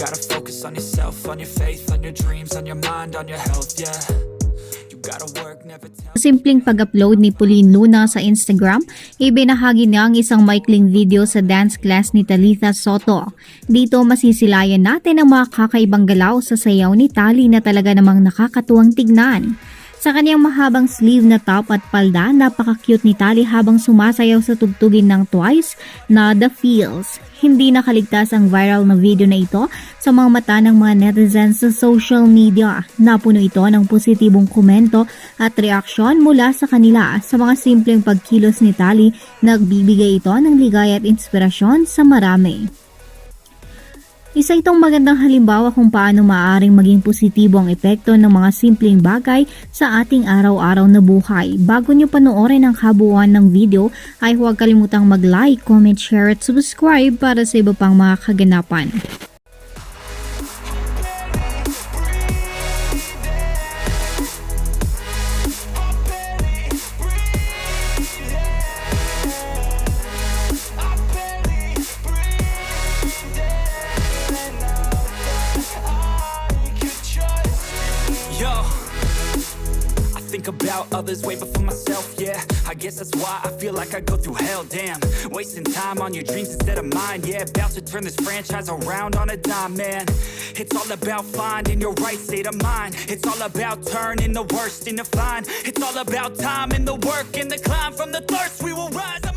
gotta focus on yourself, on your faith, on your dreams, on your mind, on your health, yeah. Simpleng pag-upload ni Pauline Luna sa Instagram, ibinahagi niya ang isang maikling video sa dance class ni Talitha Soto. Dito masisilayan natin ang mga kakaibang galaw sa sayaw ni Tali na talaga namang nakakatuwang tignan. Sa kanyang mahabang sleeve na top at palda, napaka-cute ni Tali habang sumasayaw sa tugtugin ng Twice na The Feels. Hindi nakaligtas ang viral na video na ito sa mga mata ng mga netizens sa social media. Napuno ito ng positibong komento at reaksyon mula sa kanila sa mga simpleng pagkilos ni Tali. Nagbibigay ito ng ligaya at inspirasyon sa marami. Isa itong magandang halimbawa kung paano maaaring maging positibo ang epekto ng mga simpleng bagay sa ating araw-araw na buhay. Bago nyo panoorin ang kabuuan ng video, ay huwag kalimutang mag-like, comment, share at subscribe para sa iba pang mga kaganapan. About others way before myself, yeah. I guess that's why I feel like I go through hell, damn. Wasting time on your dreams instead of mine, yeah. About to turn this franchise around on a dime, man. It's all about finding your right state of mind. It's all about turning the worst into fine. It's all about time and the work and the climb from the thirst. We will rise.